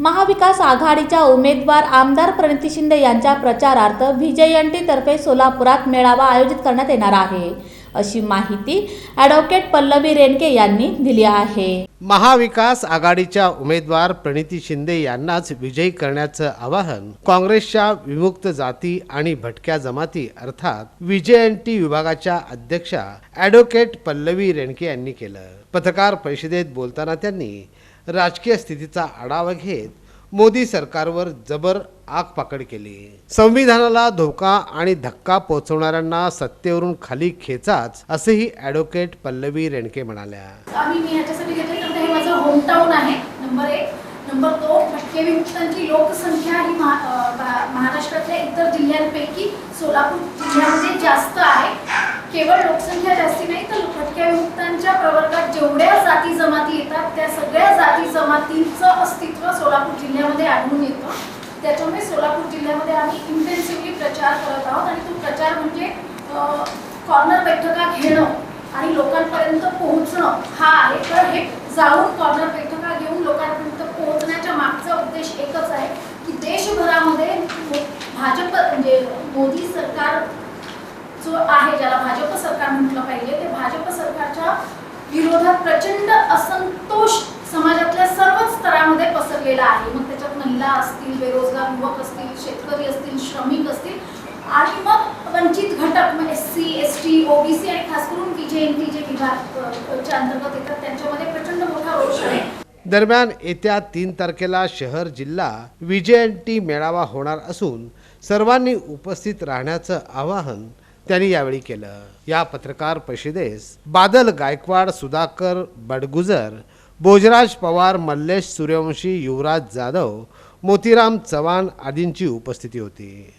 महाविकास आघाडीच्या उमेदवार आमदार प्रणिती शिंदे यांच्या प्रचारार्थ व्हीजेएनटी सोलापुरात मेळावा आयोजित करण्यात येणार आहे. अशी माहिती ॲडव्होकेट पल्लवी रेणके यांनी दिली आहे. महाविकास आघाडीच्या उमेदवार प्रणिती शिंदे यांनाच विजयी करण्याचं आवाहन काँग्रेसच्या विमुक्त जाती आणि भटक्या जमाती अर्थात व्हीजेएनटी विभागाच्या अध्यक्षा ॲडव्होकेट पल्लवी रेणके यांनी केलं. पत्रकार परिषदेत बोलताना त्यांनी राजकीय स्थितीचा आढावा घेत मोदी सरकारवर जबर आगपाकड केली. संविधानाला धोका आणि धक्का पोहोचवणाऱ्यांना सत्तेवरून खाली खेचाच असेही ॲडव्होकेट पल्लवी रेणके म्हणाल्या. आम्ही मी हे माझं होमटाऊन आहे. नंबर एक. नंबर दोन भटके लोकसंख्या ही महाराष्ट्रातल्या इतर जिल्ह्यांपैकी सोलापूर जिल्ह्यामध्ये जास्त आहे. केवळ लोकसंख्या जास्ती नाही तर भटक्या विमुक्तांच्या प्रवर्गात जेवढ्या जाती जमाती येतात त्या सगळ्या जाती जमातींचं अस्तित्व सोलापूर जिल्ह्यामध्ये आढळून येतं. त्याच्यामुळे सोलापूर जिल्ह्यामध्ये आम्ही इंटेन्सिव्हली प्रचार करत आहोत आणि तो प्रचार म्हणजे कॉर्नर बैठका घेणं आणि लोकांपर्यंत पोहोचणं हा आहे. तर हे जाऊन कॉर्नर बैठका घेऊन लोकांपर्यंत पोहोचण्याच्या मागचा उद्देश एकच आहे की देशभरामध्ये भाजप म्हणजे मोदी सरकार जो आहे ज्याला भाजप सरकार म्हटलं पाहिजे ते भाजप सरकारच्या विरोधात प्रचंड असंतोष समाजात स्तरामध्ये आहे. मग त्याच्यात महिला असतील बेरोजगार युवक असतील शेतकरी असतील श्रमिक असतील आणि मग वंचित घटक मग S C S T OBC आणि खास करून बीजेएनटी जे विभागच्या अंतर्गत येतात त्यांच्यामध्ये प्रचंड मोठा रोष आहे. दरम्यान येत्या तीन तारखेला शहर जिल्हा विजयंती मेळावा होणार असून सर्वांनी उपस्थित राहण्याचं आवाहन त्यांनी यावेळी केलं. या पत्रकार परिषदेस बादल गायकवाड सुधाकर बडगुजर भोजराज पवार मल्लेश सूर्यवंशी युवराज जाधव मोतीराम चव्हाण आदींची उपस्थिती होती.